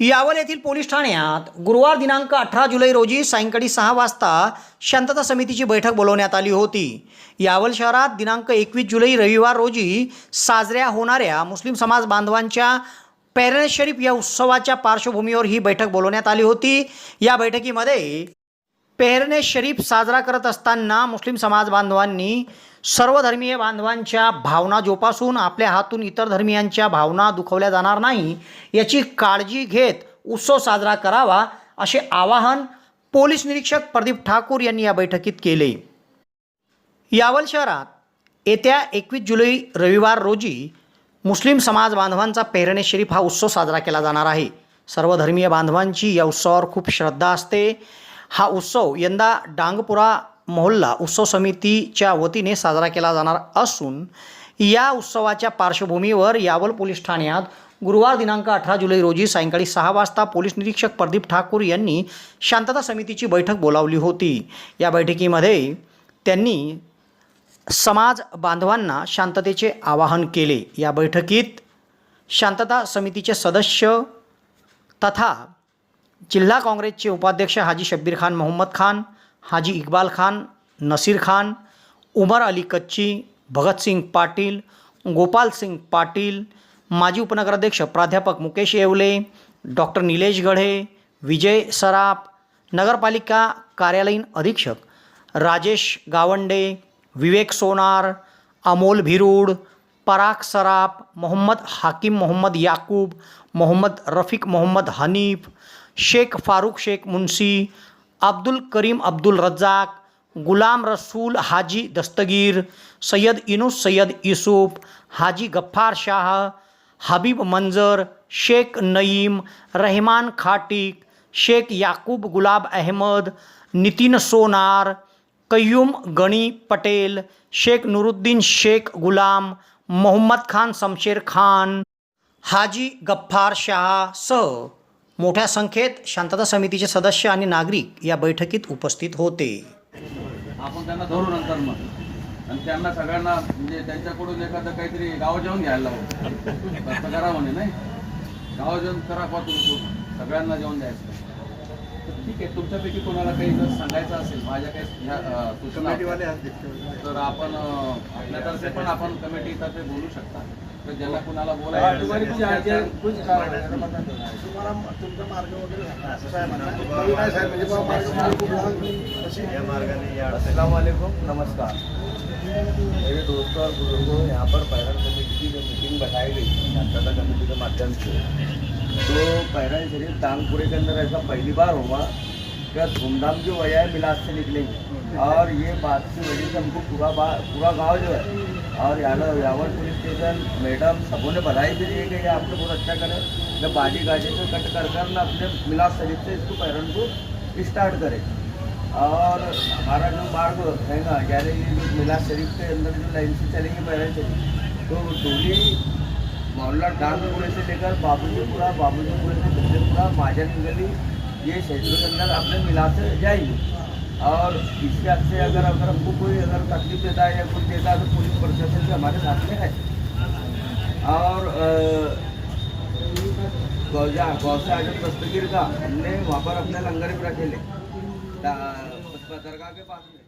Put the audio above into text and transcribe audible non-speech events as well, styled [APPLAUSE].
यावल येथील पोलीस ठाण्यात गुरुवार दिनांक अठरा जुलै रोजी सायंकाळी सहा वाजता शांतता समितीची बैठक बोलवण्यात आली होती. यावल शहरात दिनांक एकवीस जुलै रविवार रोजी साजऱ्या होणाऱ्या मुस्लिम समाज बांधवांच्या पेरेंट्स शरीफ या उत्सवाच्या पार्श्वभूमीवर ही बैठक बोलवण्यात आली होती. या बैठकीमध्ये पेहरणे शरीफ साजरा करत असताना मुस्लिम समाज बांधवांनी सर्व धर्मीय बांधवांच्या भावना जोपासून आपल्या हातून इतर धर्मियांच्या भावना दुखवल्या जाणार नाही याची काळजी घेत उत्सव साजरा करावा असे आवाहन पोलीस निरीक्षक प्रदीप ठाकूर यांनी या बैठकीत केले. यावल शहरात येत्या एकवीस जुलै रविवार रोजी मुस्लिम समाज बांधवांचा पेरणे शरीफ हा उत्सव साजरा केला जाणार आहे. सर्व धर्मीय बांधवांची या उत्सवावर खूप श्रद्धा असते. हा उत्सव यंदा डांगपुरा मोहल्ला उत्सव समितीच्या वतीने साजरा केला जाणार असून या उत्सवाच्या पार्श्वभूमीवर यावल पोलीस ठाण्यात गुरुवार दिनांक अठरा जुलै रोजी सायंकाळी सहा वाजता पोलीस निरीक्षक प्रदीप ठाकूर यांनी शांतता समितीची बैठक बोलावली होती. या बैठकीमध्ये त्यांनी समाज बांधवांना शांततेचे आवाहन केले. या बैठकीत शांतता समितीचे सदस्य तथा जिल्हा काँग्रेसचे उपाध्यक्ष हाजी शब्बीर खान मोहम्मद खान हाजी इक्बाल खान नसीर खान उमर अली कच्ची भगतसिंग पाटील गोपाल सिंग पाटील माजी उपनगराध्यक्ष प्राध्यापक मुकेश येवले डॉक्टर निलेश गढे विजय सराफ नगरपालिका कार्यालयीन अधीक्षक राजेश गावंडे विवेक सोनार अमोल भिरूड पराग सराफ मोहम्मद हाकिम मोहम्मद याकूब मोहम्मद रफिक मोहम्मद हनीफ शेख फारूक शेख मुन्सी अब्दुल करीम अब्दुल रज्जाक गुलाम रसूल हाजी दस्तगीर सय्यद इनुस सय्यद युसुफ हाजी गफ्फार शाह हबीब मंजर शेख नईम रहमान खाटिक शेख याकूब गुलाब अहमद नितीन सोनार कय्यूम गणी पटेल शेख नुरुद्दीन शेख गुलाम मोहम्मद खान शमशेर खान हाजी गफ्फार शाह सह मोठ्या संख्येत शांतता समितीचे सदस्य आणि नागरिक या बैठकीत उपस्थित होते. आपण त्यांना धरू नंतर मग. आणि त्यांना सगळ्यांना म्हणजे त्यांच्याकडून एखादं काहीतरी गाव जेवण घ्यायला लावू. [LAUGHS] करा म्हणे नाही? गाव जेवण करा पा तुम्ही सगळ्यांना जेवण द्यायचं. ठीक आहे तुमच्यापैकी कोणाला काही जर सांगायचं असेल माझ्या काही सूचना तर आपण आपल्यातर्फे पण आपण कमिटीतर्फे बोलू शकता. तर ज्यांना कुणाला बोलायचं असेल, अस्सलाम वालेकुम नमस्कार. मेरे दोस्तों और बुजुर्गों यहाँ पर पैरन कमेटी की जो मीटिंग बैठाई गई शांतता कमेटी के माध्यम से तो पैरन शरीफ तांगपुरे के अंदर ऐसा पहली बार हुआ कि धूमधाम की वजह है मिलाद से निकलेंगे और ये बात की वजह से हमको पूरा पूरा गाँव जो है, और यहाँ यावल पुलिस स्टेशन, मैडम सबों ने बधाई भी दी है कि आपने बहुत अच्छा करें। जब बाजी गाजी से कट कर कर ना अपने मिलाद शरीफ से इसको पैरन को स्टार्ट करें। और हमारा जो मार्ग है ना ये मिलाद शरीफ के अंदर जो लाइन से चलेंगे पैरन शरीफ तो डोली मोहल्ला डांगपुरे से लेकर बाबूजीपुरा, बाबूजीपुरे से दक्षिणपुरा महाजन गली ये क्षेत्रों के अंदर आपने मिला से जाएँगे। और इसके से अगर अगर हमको कोई अगर तकलीफ़ देता है या कुछ देता है तो पुलिस प्रशासन से हमारे साथ में है। और गौजा गौसा आज़म दस्तगीर का हमने वहाँ पर अपने लंगर भी रखे ले। के पास में।